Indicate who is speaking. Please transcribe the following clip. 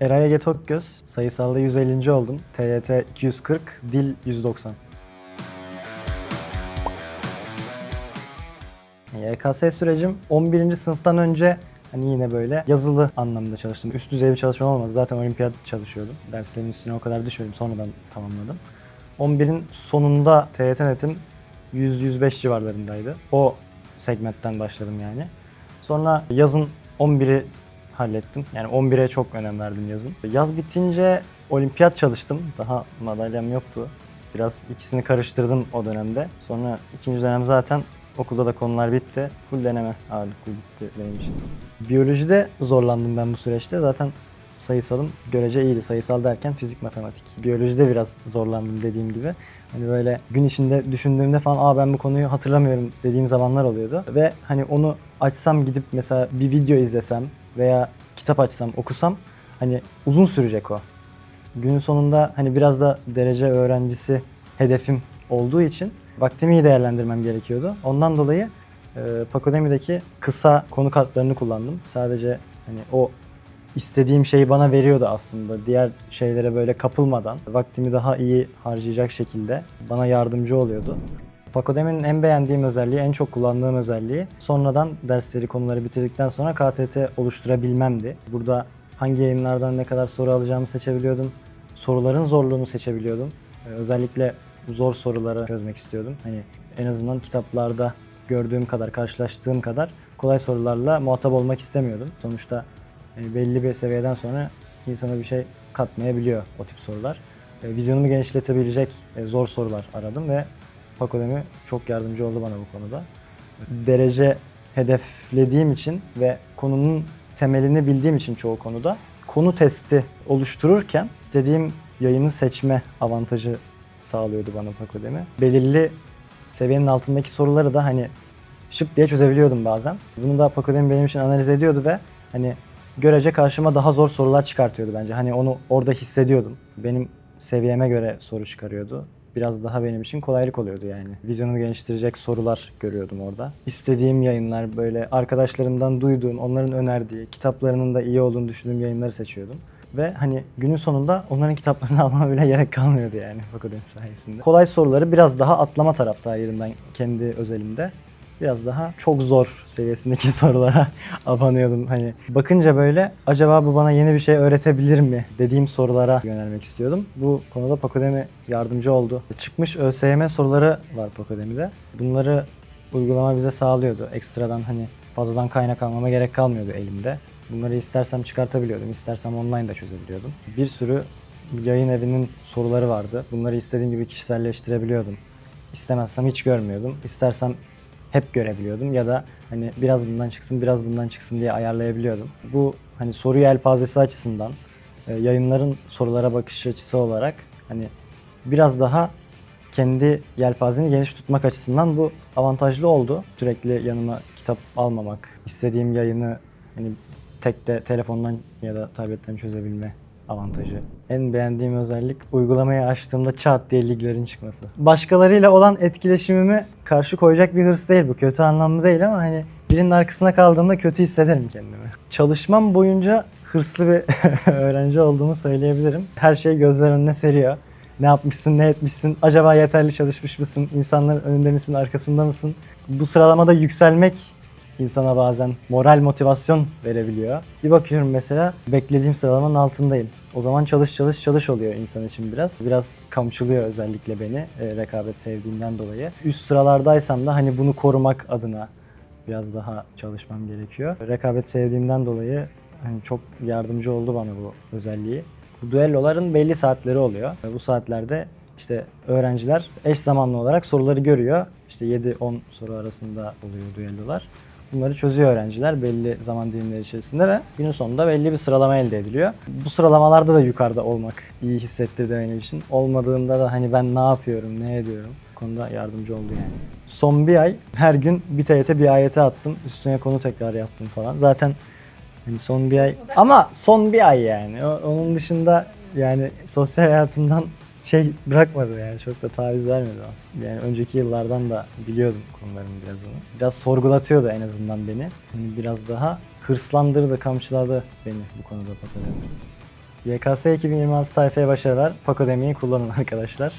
Speaker 1: Eray Ege Tokgöz. Sayısalda 150. oldum. TYT 240, dil 190. YKS sürecim 11. sınıftan önce hani yine böyle yazılı anlamda çalıştım. Üst düzey bir çalışma olmadı. Zaten olimpiyat çalışıyordum. Derslerin üstüne o kadar düşmedim. Sonradan tamamladım. 11'in sonunda TYT netim 100-105 civarlarındaydı. O segmentten başladım yani. Sonra yazın 11'i hallettim. Yani 11'e çok önem verdim yazın. Yaz bitince olimpiyat çalıştım. Daha madalyam yoktu. Biraz ikisini karıştırdım o dönemde. Sonra ikinci dönem zaten okulda da konular bitti. Full deneme ağırlıklı bitti benim için. Biyolojide zorlandım ben bu süreçte. Zaten sayısalım görece iyiydi. Sayısal derken fizik, matematik. Biyolojide biraz zorlandım dediğim gibi. Hani böyle gün içinde düşündüğümde falan aa ben bu konuyu hatırlamıyorum dediğim zamanlar oluyordu. Ve hani onu açsam gidip mesela bir video izlesem veya kitap açsam okusam hani uzun sürecek o. Günün sonunda hani biraz da derece öğrencisi hedefim olduğu için vaktimi iyi değerlendirmem gerekiyordu. Ondan dolayı e, Pakodemi'deki kısa konu kartlarını kullandım. Sadece hani o istediğim şeyi bana veriyordu aslında. Diğer şeylere böyle kapılmadan vaktimi daha iyi harcayacak şekilde bana yardımcı oluyordu. Pakodemi'nin en beğendiğim özelliği, en çok kullandığım özelliği sonradan dersleri, konuları bitirdikten sonra KTT oluşturabilmemdi. Burada hangi yayınlardan ne kadar soru alacağımı seçebiliyordum. Soruların zorluğunu seçebiliyordum. Ee, Özellikle zor soruları çözmek istiyordum. Hani en azından kitaplarda gördüğüm kadar, karşılaştığım kadar kolay sorularla muhatap olmak istemiyordum. Sonuçta e, belli bir seviyeden sonra insana bir şey katmayabiliyor o tip sorular. E, Vizyonumu genişletebilecek e, zor sorular aradım ve Pakodemi çok yardımcı oldu bana bu konuda. Derece hedeflediğim için ve konunun temelini bildiğim için çoğu konuda konu testi oluştururken istediğim yayını seçme avantajı sağlıyordu bana Pakodemi. Belirli seviyenin altındaki soruları da hani şıp diye çözebiliyordum bazen. Bunu da Pakodemi benim için analiz ediyordu ve hani görece karşıma daha zor sorular çıkartıyordu bence. Hani onu orada hissediyordum. Benim seviyeme göre soru çıkarıyordu. Biraz daha benim için kolaylık oluyordu yani. Vizyonumu geliştirecek sorular görüyordum orada. İstediğim yayınlar böyle arkadaşlarımdan duyduğum, onların önerdiği, kitaplarının da iyi olduğunu düşündüğüm yayınları seçiyordum. Ve hani günün sonunda onların kitaplarını almama bile gerek kalmıyordu yani Fakodemi sayesinde. Kolay soruları biraz daha atlama taraftarıydım ben kendi özelimde biraz daha çok zor seviyesindeki sorulara abanıyordum. Hani bakınca böyle acaba bu bana yeni bir şey öğretebilir mi dediğim sorulara yönelmek istiyordum. Bu konuda Pakodemi yardımcı oldu. Çıkmış ÖSYM soruları var Pakodemi'de. Bunları uygulama bize sağlıyordu. Ekstradan hani fazladan kaynak almama gerek kalmıyordu elimde. Bunları istersem çıkartabiliyordum, istersem online da çözebiliyordum. Bir sürü yayın evinin soruları vardı. Bunları istediğim gibi kişiselleştirebiliyordum. İstemezsem hiç görmüyordum. İstersem hep görebiliyordum ya da hani biraz bundan çıksın biraz bundan çıksın diye ayarlayabiliyordum. Bu hani soru yelpazesi açısından e, yayınların sorulara bakış açısı olarak hani biraz daha kendi yelpazeni geniş tutmak açısından bu avantajlı oldu. Sürekli yanıma kitap almamak, istediğim yayını hani tek de telefondan ya da tabletten çözebilme avantajı. En beğendiğim özellik uygulamayı açtığımda çat diye liglerin çıkması. Başkalarıyla olan etkileşimimi karşı koyacak bir hırs değil bu. Kötü anlamda değil ama hani birinin arkasına kaldığımda kötü hissederim kendimi. Çalışmam boyunca hırslı bir öğrenci olduğumu söyleyebilirim. Her şey gözler önüne seriyor. Ne yapmışsın, ne etmişsin, acaba yeterli çalışmış mısın, insanların önünde misin, arkasında mısın? Bu sıralamada yükselmek insana bazen moral motivasyon verebiliyor. Bir bakıyorum mesela beklediğim sıralamanın altındayım. O zaman çalış çalış çalış oluyor insan için biraz. Biraz kamçılıyor özellikle beni e, rekabet sevdiğimden dolayı. Üst sıralardaysam da hani bunu korumak adına biraz daha çalışmam gerekiyor. Rekabet sevdiğimden dolayı hani çok yardımcı oldu bana bu özelliği. Bu düelloların belli saatleri oluyor. Bu saatlerde işte öğrenciler eş zamanlı olarak soruları görüyor. İşte 7-10 soru arasında oluyor düellolar. Bunları çözüyor öğrenciler belli zaman dilimleri içerisinde ve günün sonunda belli bir sıralama elde ediliyor. Bu sıralamalarda da yukarıda olmak iyi hissettirdi benim için. Olmadığımda da hani ben ne yapıyorum, ne ediyorum konuda yardımcı oldu yani. Son bir ay her gün bir TYT bir AYT attım. Üstüne konu tekrar yaptım falan. Zaten hani son bir ay ama son bir ay yani. Onun dışında yani sosyal hayatımdan şey bırakmadı yani çok da taviz vermedi aslında. Yani önceki yıllardan da biliyordum konuların birazını. Biraz sorgulatıyordu en azından beni. Hani biraz daha hırslandırdı, kamçıladı beni bu konuda Pakodemi. YKS 2026 tayfaya başarılar. Pakodemi'yi kullanın arkadaşlar.